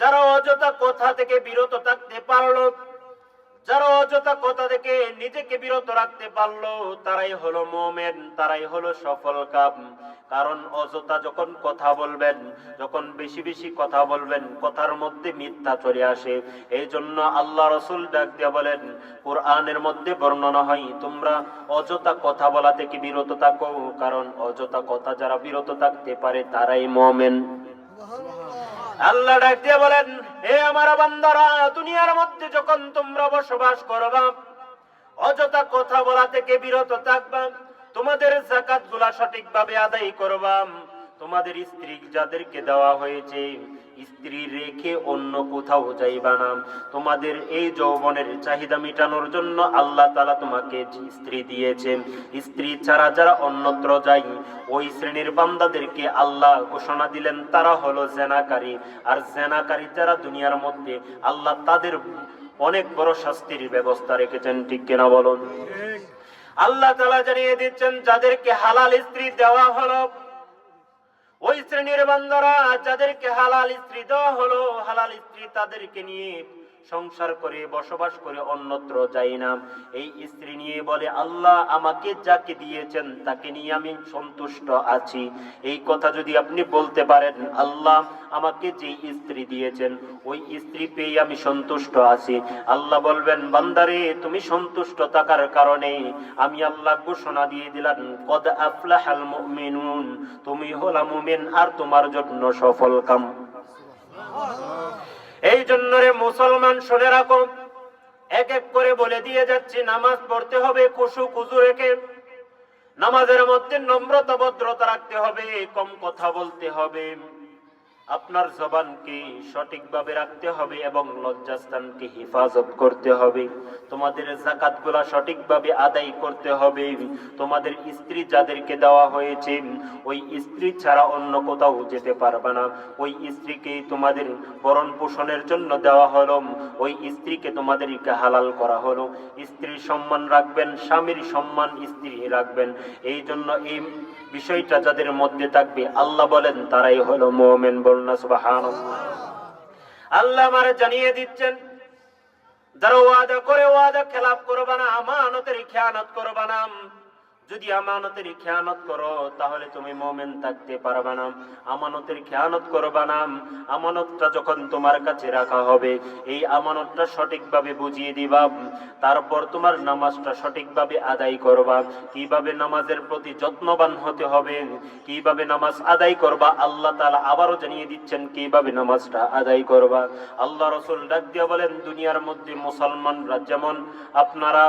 যারা অযথা কথা থেকে বিরত থাকতে পারল, যারা অযথা কথা থেকে নিজেকে বিরত রাখতে পারল, তারাই হলো মোমেন, তারাই হলো সফল কাম। কারণ অযথা যখন কথা বলবেন, যখন বেশি বেশি কথা বলবেন, কথার মধ্যে মিথ্যা চলে আসে। এই জন্য আল্লাহ রসুল ডাক দিয়ে বলেন, কোরআনের মধ্যে বর্ণনা হয়, তোমরা অযথা কথা বলা থেকে বিরত থাকো। কারণ অযথা কথা যারা বিরত থাকতে পারে, তারাই মোমেন। আল্লাহ ডাক দিয়ে বলেন এ আমার বান্দারা, দুনিয়ার মধ্যে যখন তোমরা বসবাস করবা, অযথা কথা বলা থেকে বিরত থাকবা, তোমাদের জাকাতগুলা সঠিকভাবে আদায় করবা। তোমাদের স্ত্রী যাদেরকে দেওয়া হয়েছে স্ত্রী রেখে অন্য কোথাও যাইবা না। তোমাদের এই যৌবনের চাহিদা মেটানোর জন্য আল্লাহ তালা তোমাকে স্ত্রী দিয়েছেন স্ত্রী ছাড়া যারা অন্যত্র যায় ওই শ্রেণির বান্দাদেরকে আল্লাহ ঘোষণা দিলেন তারা হলো জেনাকারী। আর জেনাকারী যারা দুনিয়ার মধ্যে আল্লাহ তাদের অনেক বড় শাস্তির ব্যবস্থা রেখেছেন ঠিক কিনা বলুন? আল্লাহ তালা জানিয়ে দিচ্ছেন যাদেরকে হালাল স্ত্রী দেওয়া হলো ওই শ্রেণির বান্দারা যাদেরকে হালাল স্ত্রী দেওয়া হলো হালাল স্ত্রী তাদেরকে নিয়ে সংসার করে, বসবাস করে, অন্যত্র যাই না। এই স্ত্রী নিয়ে বলে, আল্লাহ আমাকে যাকে দিয়েছেন, তাকে নিয়ে আমি সন্তুষ্ট আছি। এই কথা যদি আপনি বলতে পারেন, আল্লাহ আমাকে যে স্ত্রী দিয়েছেন, ওই স্ত্রী পেয়ে আমি সন্তুষ্ট আছি। আল্লাহ বলবেন, বান্দারে, তুমি সন্তুষ্ট থাকার কারণে আমি আল্লাহ ঘোষণা দিয়ে দিলাম, কদ তুমি হলা মুমিন আর তোমার জন্য সফল কাম। এই জন্য রে মুসলমান শুনে রাখো, এক এক করে বলে দিয়ে যাচ্ছি, নামাজ পড়তে হবে, কুসু কুজু রেখে। নামাজের মধ্যে নম্রতা, ভদ্রতা রাখতে হবে, কম কথা বলতে হবে। আপনার জবানকে সঠিকভাবে রাখতে হবে এবং লজ্জাস্থানকে হেফাজত করতে হবে। তোমাদের জাকাতগুলা সঠিকভাবে আদায় করতে হবে। তোমাদের স্ত্রী যাদেরকে দেওয়া হয়েছে, ওই স্ত্রী ছাড়া অন্য কোথাও যেতে পারবে না। ওই স্ত্রীকে তোমাদের ভরণ পোষণের জন্য দেওয়া হলো, ওই স্ত্রীকে তোমাদেরকে হালাল করা হলো। স্ত্রীর সম্মান রাখবেন, স্বামীর সম্মান স্ত্রী রাখবেন। এই জন্য এই বিষয়টা যাদের মধ্যে থাকবে, আল্লাহ বলেন, তারাই হলো মোমেন বলনা সুবাহান আল্লাহ আমারে জানিয়ে দিচ্ছেন, যারা ওয়াদা করে ওয়াদা খেলাপ করবা না, আমানতের খেয়ানত করবা না। যদি আমানতের খেয়ানত করো, তাহলে তুমি মোমেন থাকতে পারবা না। আমানতের খেয়ানত করবা না। আমানতটা যখন তোমার কাছে রাখা হবে, এই আমানতটা সঠিকভাবে বুঝিয়ে দিবা। তারপর তোমার নামাজটা সঠিকভাবে আদায় করবা। কীভাবে নামাজের প্রতি যত্নবান হতে হবে, কীভাবে নামাজ আদায় করবা, আল্লাহ তালা আবারও জানিয়ে দিচ্ছেন কীভাবে নামাজটা আদায় করবা। আল্লাহ রসুল ডাক দিয়া বলেন, দুনিয়ার মধ্যে মুসলমানরা যেমন আপনারা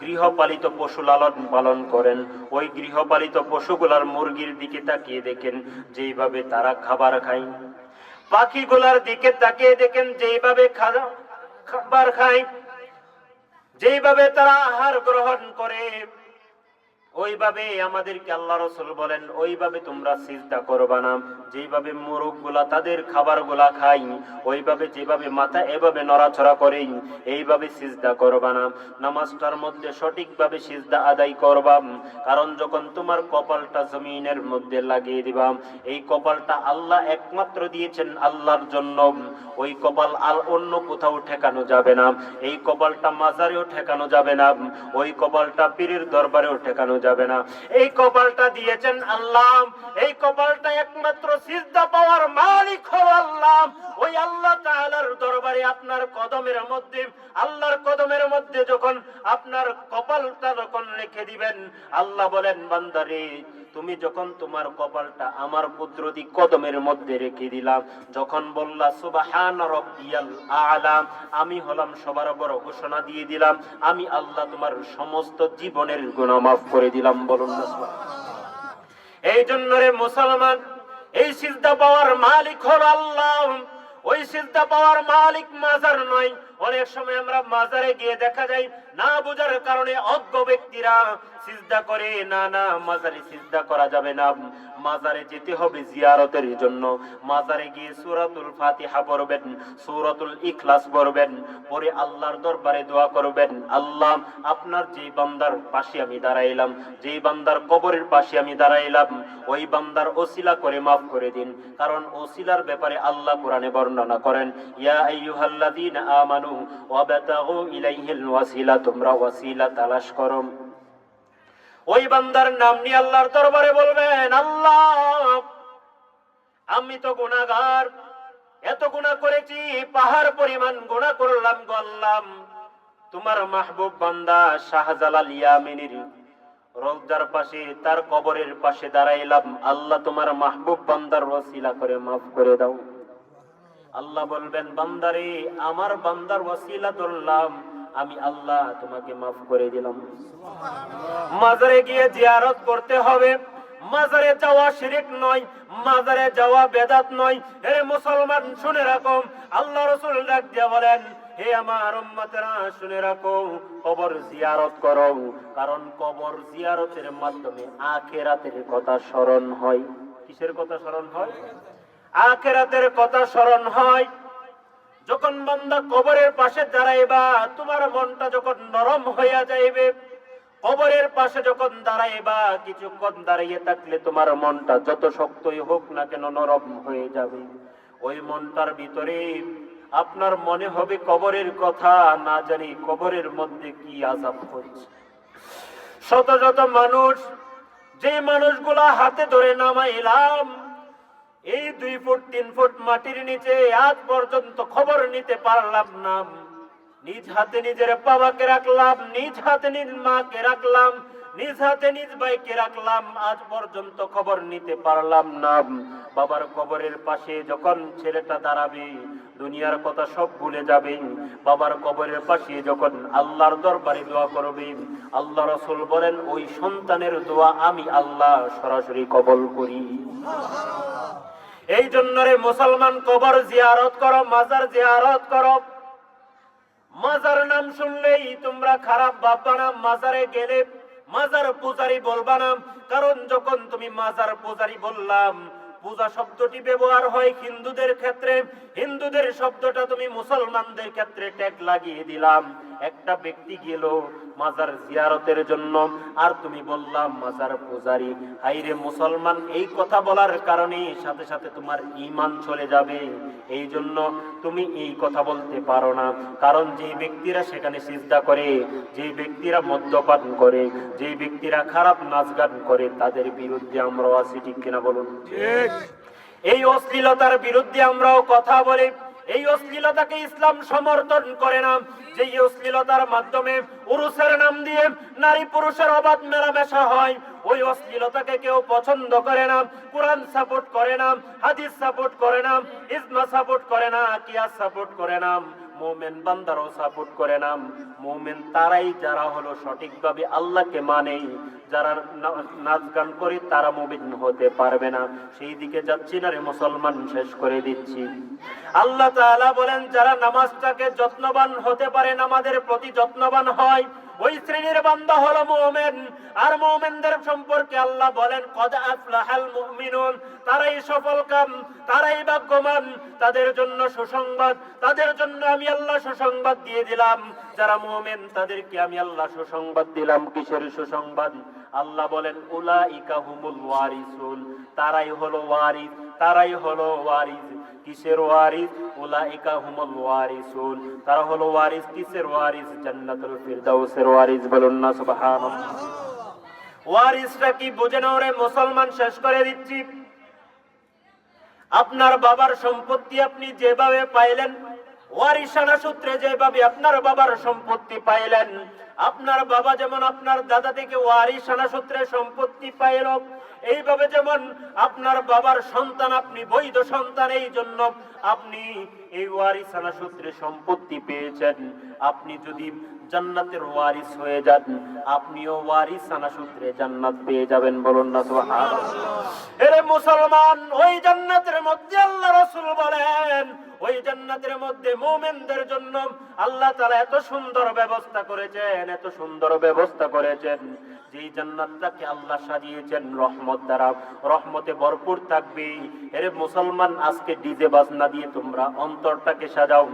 গৃহপালিত পশু লালন পালন করেন। ওই গৃহপালিত পশুগুলার মুরগির দিকে তাকিয়ে দেখেন, যেইভাবে তারা খাবার খায়। পাখিগুলার দিকে তাকিয়ে দেখেন, যেইভাবে খাবার খায়। যেইভাবে তারা আহার গ্রহণ করে। ওইভাবে আমাদেরকে আল্লাহ রসুল বলেন, ওইভাবে তোমরা সিজদা করবা না। যেইভাবে মোরগগুলা তাদের খাবারগুলা খাই, ওইভাবে যেভাবে মাথা এভাবে নড়াচড়া করে, এইভাবে সিজদা করবা না। নামাজটার মধ্যে সঠিকভাবে সিজদা আদায় করবা, কারণ যখন তোমার কপালটা জমিনের মধ্যে লাগিয়ে দিবা, এই কপালটা আল্লাহ একমাত্র দিয়েছেন আল্লাহর জন্য। ওই কপাল আর অন্য কোথাও ঠেকানো যাবে না। এই কপালটা মাজারেও ঠেকানো যাবে না। ওই কপালটা পীরের দরবারেও ঠেকানো যাবে না। এই কপালটা দিয়েছেন আল্লাহ। এই কপালটা একমাত্র সিজদা পাওয়ার মালিক হল আল্লাহ। ওই আল্লাহ তাআলার দরবারে আপনার কদমের মধ্যে, আল্লাহর কদমের মধ্যে যখন আপনার কপালটা যখন রেখে দিবেন, আল্লাহ বলেন, বান্দারে, তুমি যখন তোমার কপালটা আমার কুদরতি কদমের মধ্যে রেখে দিলাম যখন বললা, সুবাহান রব্বিয়াল আলা, আমি হলাম সবার বড় ঘোষণা দিয়ে দিলাম, আমি আল্লাহ তোমার সমস্ত জীবনের গুনাহ মাফ করে দিলাম, বলুন না। এই জন্য রে মুসলমান, এই সিজদা পাওয়ার মালিক হল আল্লাহ ওই সিজদা পাওয়ার মালিক মাজার নয়। অনেক সময় আমরা মাজারে গিয়ে দেখা যায়, না বোঝার কারণে অজ্ঞ ব্যক্তিরা সিজদা করে, না না, মাজারে সিজদা করা যাবে না। মাজারে যেতে হবে জিয়ারতের জন্য। মাজারে গিয়ে সুরাতুল ফাতিহা পড়বেন, সূরাতুল ইখলাস পড়বেন পরে আল্লাহর দরবারে দোয়া করবেন। আল্লাহ, আপনার যেই বান্দার পাশে আমি দাঁড়াইলাম, যেই বান্দার কবরের পাশে আমি দাঁড়াইলাম, ওই বান্দার ওসিলা করে মাফ করে দিন। কারণ ওসিলার ব্যাপারে আল্লাহ কোরআনে বর্ণনা করেন, ইয়া আইয়ুহাল্লাযীনা আমানু ওয়াবতাগু ইলাইহিল ওয়াসিলা, তোমরা ওয়াসিলা তালাশ করো। ওই বান্দার নাম নিয়ে আল্লাহর দরবারে বলবেন, আল্লাহ, আমি তো গুনাহগার। এত গুণা করেছি, পাহাড় পরিমাণ গুণা করলাম গল্লাম তোমার মাহবুব বান্দা শাহজালাল ইয়ামিনীর রোজার পাশে, তার কবরের পাশে দাঁড়াইলাম। আল্লাহ, তোমার মাহবুব বান্দার ওসিলা করে মাফ করে দাও। আল্লাহ বলবেন, বান্দারে, আমার বান্দার ওসিলা ধরলাম। আমি আল্লাহ তোমাকে মাফ করে দিলাম। মাজারে গিয়ে জিয়ারত করতে হবে। মাজারে যাওয়া শিরিক নয়, মাজারে যাওয়া বেদাত নয়। হে মুসলমান, শুনে রাখো। আল্লাহ রসুল ডাক বলেন, হে আমার উম্মতেরা, শুনে রাখো, কবর জিয়ারত করো। কারণ কবর জিয়ারতের মাধ্যমে আখেরাতের কথা স্মরণ হয়। কিসের কথা স্মরণ হয়? আখেরাতের কথা স্মরণ হয়। যখন বান্দা কবরের পাশে দাঁড়াইবা, তোমার মনটা যখন নরম হইয়া যাইবে, কবরের পাশে যখন দাঁড়াইবা, কিছুক্ষণ দাঁড়িয়ে থাকলে তোমার মনটা যত শক্তই হোক না কেন নরম হয়ে যাবে। ওই মনটার ভিতরে আপনার মনে হবে কবরের কথা, না জানি কবরের মধ্যে কি আজাব হচ্ছে। শত শত মানুষ যে মানুষগুলা হাতে ধরে নামাইলাম এই দুই ফুট, তিন ফুট মাটির নিচে আজ পর্যন্ত খবর নিতে পারলাম না। নিজ হাতে নিজের বাবাকে রাখলাম, নিজ হাতে নিজ মাকে রাখলাম, নিজ হাতে নিজ ভাইকে রাখলাম, আজ পর্যন্ত খবর নিতে পারলাম না। বাবার কবরের পাশে যখন ছেলেটা দাঁড়াবে, দুনিয়ার কথা সব ভুলে যাবে। বাবার কবরের পাশে যখন আল্লাহর দরবারে দোয়া করবে, আল্লাহ রসুল বলেন, ওই সন্তানের দোয়া আমি আল্লাহ সরাসরি কবল করি। এই জন্য রে মুসলমান কবর জিয়ারত করো, মাজার জিয়ারত করো। মাজার নাম শুনলেই তোমরা খারাপ ভাববা না, মাজারে গেলে মাজার পূজারি বলবা না, কারণ যখন তুমি মাজার পূজারি বললাম, পূজা শব্দটি ব্যবহার হয় হিন্দুদের ক্ষেত্রে, হিন্দুদের শব্দটা তুমি মুসলমানদের ক্ষেত্রে ট্যাগ লাগিয়ে দিলাম। একটা ব্যক্তি গেল মাজার জিয়ারতের জন্য আর তুমি বললাম মাজার পূজারি হাইরে মুসলমান এই কথা বলার কারণে সাথে সাথে তোমার ইমান চলে যাবে। এই জন্য তুমি এই কথা বলতে পারো না। কারণ যে ব্যক্তিরা সেখানে সিজদা করে যে ব্যক্তিরা মদ্যপান করে যে ব্যক্তিরা খারাপ নাচ গান করে তাদের বিরুদ্ধে আমরাও আছি ঠিক কিনা বলুন? এই অশ্লীলতার বিরুদ্ধে আমরাও কথা বলি। এই অশ্লীলতাকে ইসলাম সমর্থন করে না। যে অশ্লীলতার মাধ্যমে পুরুষের নাম দিয়ে নারী পুরুষের অবাধ মেলামেশা হয়, ওই অশ্লীলতাকে কেউ পছন্দ করে না, কোরআন সাপোর্ট করে না, হাদিস সাপোর্ট করে না ইসমা সাপোর্ট করে না কিয়াস সাপোর্ট করে না। মোমেন বান্দারও সাপোর্ট করে না। মোমেন তারাই যারা হলো সঠিকভাবে আল্লাহকে মানে যারা নাচ গান করে তারা মোমিন হতে পারবে না। সেই দিকে যাচ্ছি না রে মুসলমান, শেষ করে দিচ্ছি। আল্লাহ তাআলা বলেন, যারা নামাজটাকে যত্নবান হতে পারে, নামাজের প্রতি যত্নবান হয় ওই শ্রেণির বান্দা হলো মুমিন। আর মুমিনদের সম্পর্কে আল্লাহ বলেন, কদ আফলাহাল মুমিনুন তারাই সফল কাম, তারাই ভাগ্যমান তাদের জন্য সুসংবাদ, তাদের জন্য আমি আল্লাহ সুসংবাদ দিয়ে দিলাম। যারা মুমিন, তাদেরকে আমি আল্লাহ সুসংবাদ দিলাম। কিসের সুসংবাদ? আল্লাহ বলেন, উলাইকা হুমুল ওয়ারিসুন। তারাই হলো ওয়ারিস, তারাই হলো ওয়ারিস। কিসের ওয়ারিস? উলাইকা হুমুল ওয়ারিসুন। তারা হলো ওয়ারিস, কিসের ওয়ারিস? জান্নাতুল ফিরদাউসের ওয়ারিস বলুন না, সুবহানাল্লাহ। ওয়ারিসটা কি বুঝে নাও রে, মুসলমান শেষ করে দিচ্ছি। আপনার বাবার সম্পত্তি আপনি যেভাবে পাইলেন, ওয়ারিসানা সূত্রে যেভাবে আপনার বাবার সম্পত্তি পাইলেন আপনার বাবা যেমন আপনার দাদা থেকে ওয়ারিসানা সূত্রে সম্পত্তি পাইল এইভাবে যেমন আপনার বাবার সন্তান, আপনি বৈধ সন্তান এই জন্য আপনি এই ওয়ারিসানা সূত্রে সম্পত্তি পেয়েছেন। আপনি যদি জান্নাতের ওয়ারিস হয়ে যান, আপনিও ওয়ারিসানা সূত্রে জান্নাত পেয়ে যাবেন। বলুন না, সুবহানাল্লাহ। এরে মুসলমান, ওই জান্নাতের মধ্যে আল্লাহ রাসূল বলেন ওই জান্নাতের মধ্যে মুমিনদের জন্য আল্লাহ তাআলা এত সুন্দর ব্যবস্থা করেছেন, এত সুন্দর ব্যবস্থা করেছেন। যেই জান্নাতটাকে আল্লাহ সাজিয়েছেন, রহমত দ্বারা, রহমতে ভরপুর থাকবে। এরে মুসলমান আজকে ডিজে বাজনা দিয়ে তোমরা অন্তরটাকে সাজাও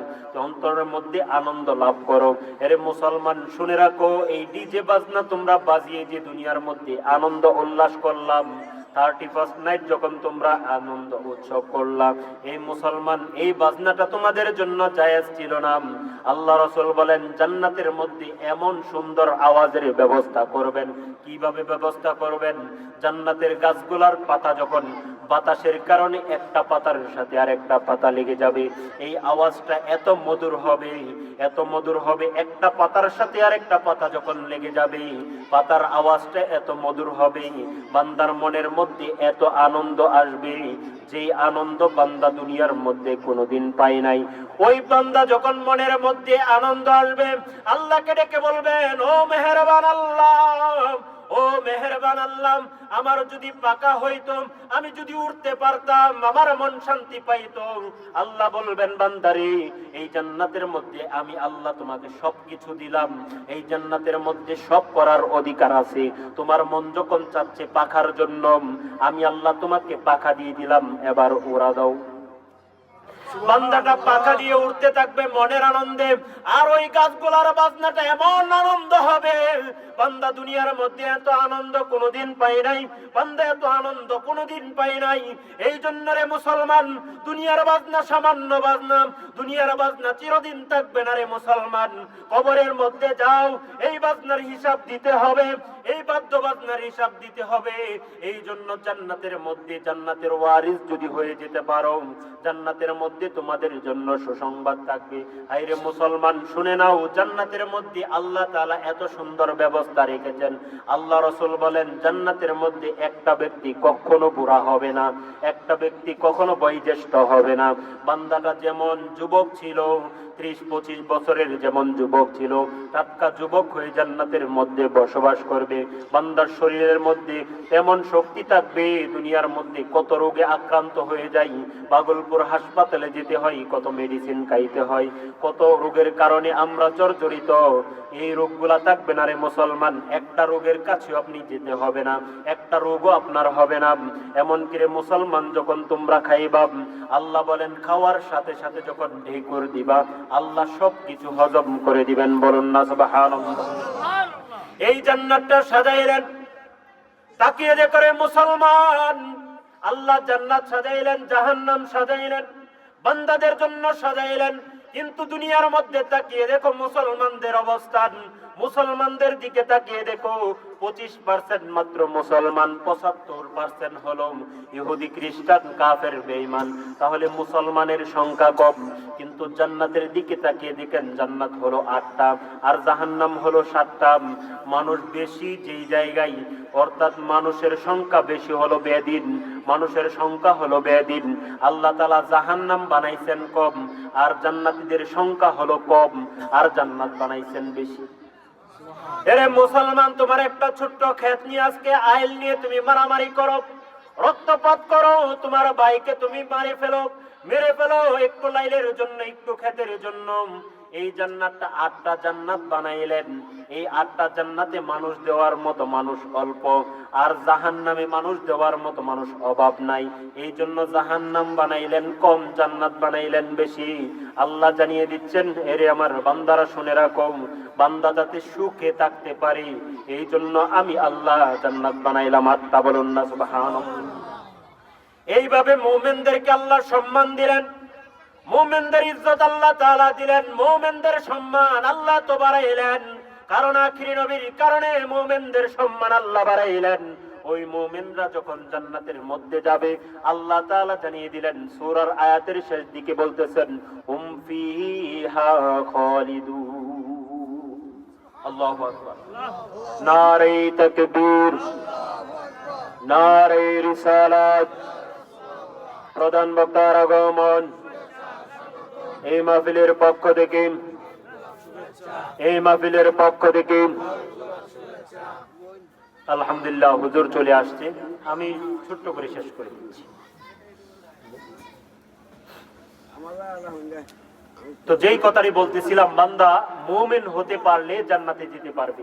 অন্তরের মধ্যে আনন্দ লাভ করো। এরে মুসলমান শুনে রাখো, এই ডিজে বাজনা তোমরা বাজিয়ে যে দুনিয়ার মধ্যে আনন্দ উল্লাস করলাম। থার্টি ফার্স্ট নাইট যখন তোমরা আনন্দ উৎসব করলাম এই মুসলমান, এই বাজনাটা তোমাদের জন্য জায়েজ ছিল না। আল্লাহ রসুল বলেন, জান্নাতের মধ্যে এমন সুন্দর আওয়াজের ব্যবস্থা করবেন। কীভাবে ব্যবস্থা করবেন? জান্নাতের গাছগুলার পাতা যখন বাতাসের কারণে একটা পাতার সাথে আর একটা পাতা লেগে যাবে, এই আওয়াজটা এত মধুর হবে, এত মধুর হবে, একটা পাতার সাথে আর একটা পাতা যখন লেগে যাবে, পাতার আওয়াজটা এত মধুর হবে, বান্দার মনের মধ্যে এত আনন্দ আসবে? যে আনন্দ বান্দা দুনিয়ার মধ্যে কোনোদিন পায় নাই। ওই বান্দা যখন মনের মধ্যে আনন্দ আসবে, আল্লাহকে ডেকে বলবেন, ও মেহরবান আল্লাহ ও মেহেরবান আল্লাহ, আমার যদি পাকা হইতো, আমি যদি উঠতে পারতাম, আমার মন শান্তি পাইতো আল্লাহ বলবেন, বান্দারে, এই জান্নাতের মধ্যে আমি আল্লাহ তোমাকে সবকিছু দিলাম। এই জান্নাতের মধ্যে সব করার অধিকার আছে। তোমার মন যখন চাচ্ছে পাখার জন্য, আমি আল্লাহ তোমাকে পাখা দিয়ে দিলাম। এবার ওরা দাও। বান্দাটা পাখা দিয়ে উঠতে থাকবে মনের আনন্দে। আর ওই গাছগুলার বাজনাটা এমন আনন্দ হবে। বান্দা দুনিয়ার মধ্যে এত আনন্দ কোনোদিন পাই নাই। বান্দা এত আনন্দ কোনোদিন পাই নাই। এই জন্য রে মুসলমান, দুনিয়ার বাজনা সামান্য বাজনা। দুনিয়ার বাজনা চিরদিন থাকবে না রে মুসলমান। কবরের মধ্যে যাও, এই বাজনার হিসাব দিতে হবে। এই বাদ্য বাজনার হিসাব দিতে হবে। এই জন্য জান্নাতের মধ্যে জান্নাতের ওয়ারিস যদি হয়ে যেতে পারো, জান্নাতের মধ্যে তোমাদের জন্য সুসংবাদ থাকবে। আইরে মুসলমান, শুনে নাও, জান্নাতের মধ্যে আল্লাহ তাআলা এত সুন্দর ব্যবস্থা রেখেছেন। আল্লাহ রসুল বলেন, জান্নাতের মধ্যে একটা ব্যক্তি কখনো বুড়া হবে না, একটা ব্যক্তি কখনো বয়োজ্যেষ্ঠ হবে না। বান্দাটা যেমন যুবক ছিল, ত্রিশ পঁচিশ বছরের যেমন যুবক ছিল, টাটকা যুবক হয়ে জান্নাতের মধ্যে বসবাস করবে। বান্দার শরীরের মধ্যে তেমন শক্তি থাকবে, দুনিয়ার মধ্যে কত রোগে আক্রান্ত হয়ে যাই পাগলপুর হাসপাতালে যেতে হয়, কত মেডিসিন খাইতে হয়, কত রোগের কারণে আমরা জর্জরিত। এই রোগগুলা থাকবে না রে মুসলমান, একটা রোগের কাছে আপনি যেতে হবে না, একটা রোগও আপনার হবে না। এমনকি রে মুসলমান যখন তোমরা খাইবা, আল্লাহ বলেন, খাওয়ার সাথে সাথে যখন ঢেকুর দিবা, আল্লাহ সব কিছু হজম করে দিবেন, বলুন না এই জান্নাতটা সাজাইলেন তাকিয়ে যে করে মুসলমান, আল্লাহ জান্নাত সাজাইলেন, জাহান্নাম সাজাইলেন। বান্দাদের জন্য সাজাইলেন। কিন্তু দুনিয়ার মধ্যে তাকিয়ে দেখো মুসলমানদের অবস্থান। মুসলমানদের দিকে তাকিয়ে দেখো, পঁচিশ পার্সেন্ট মাত্র মুসলমান, পঁচাত্তর পার্সেন্ট হলো ইহুদি, খ্রিস্টান, কাফের, বেঈমান। তাহলে মুসলমানের সংখ্যা কম, কিন্তু জান্নাতের দিকে তাকিয়ে দেখেন জান্নাত হলো আটটা, আর জাহান্নাম হলো সাতটা। মানুষ বেশি যেই জায়গায়, অর্থাৎ মানুষের সংখ্যা বেশি হলো বেদিন, মানুষের সংখ্যা হলো বেদিন। আল্লাহ তালা জাহান্নাম বানাইছেন কম, আর জান্নাতীদের সংখ্যা হলো কম, আর জান্নাত বানাইছেন বেশি। এরে মুসলমান, তোমার একটা ছোট্ট ক্ষেত নিয়ে আজকে আইল নিয়ে তুমি মারামারি করো। রক্তপাত করো, তোমার বাইকে তুমি মারে ফেলো। মেরে ফেলো, একটু লাইলের জন্য, একটু ক্ষেতের জন্য। এই জান্নাতটা আটটা জান্নাত বানাইলেন। এই আটটা জান্নাতে মানুষ দেওয়ার মতো মানুষ অল্প, আর জাহান্নামে মানুষ দেওয়ার মতো মানুষ অভাব নাই। এই জন্য জাহান্নাম বানাইলেন, কম জান্নাত বানাইলেন বেশি। আল্লাহ জানিয়ে দিচ্ছেন, এরে আমার বান্দারা শুনে রাখো, বান্দা যাতে সুখে থাকতে পারে, এই জন্য আমি আল্লাহ জান্নাত বানাইলাম আত্মা বলুন না এইভাবে মোমেনদেরকে আল্লাহ সম্মান দিলেন। মোমেনদের ইজ্জত আল্লাহ তালা দিলেন, মোমেনদের সম্মান আল্লাহ তো বাড়াইলেন। কারণ আখিরি নবীর কারণে মোমেনদের সম্মান আল্লাহ বাড়াইলেন। ওই মোমেনরা যখন জান্নাতের মধ্যে যাবে, আল্লাহ তাআলা জানিয়ে দিলেন, সূরার আয়াতের শেষ দিকে বলতেছেন প্রধান বক্তার আগমন। এই মাহফিলের পক্ষ থেকে, এই মাহফিলের পক্ষ থেকে আলহামদুলিল্লাহ হুজুর চলে আসছে। আমি ছোট্ট করে শেষ করে দিচ্ছি। তো যেই কথাটি বলতেছিলাম, বান্দা মুমিন হতে পারলে জান্নাতে যেতে পারবে।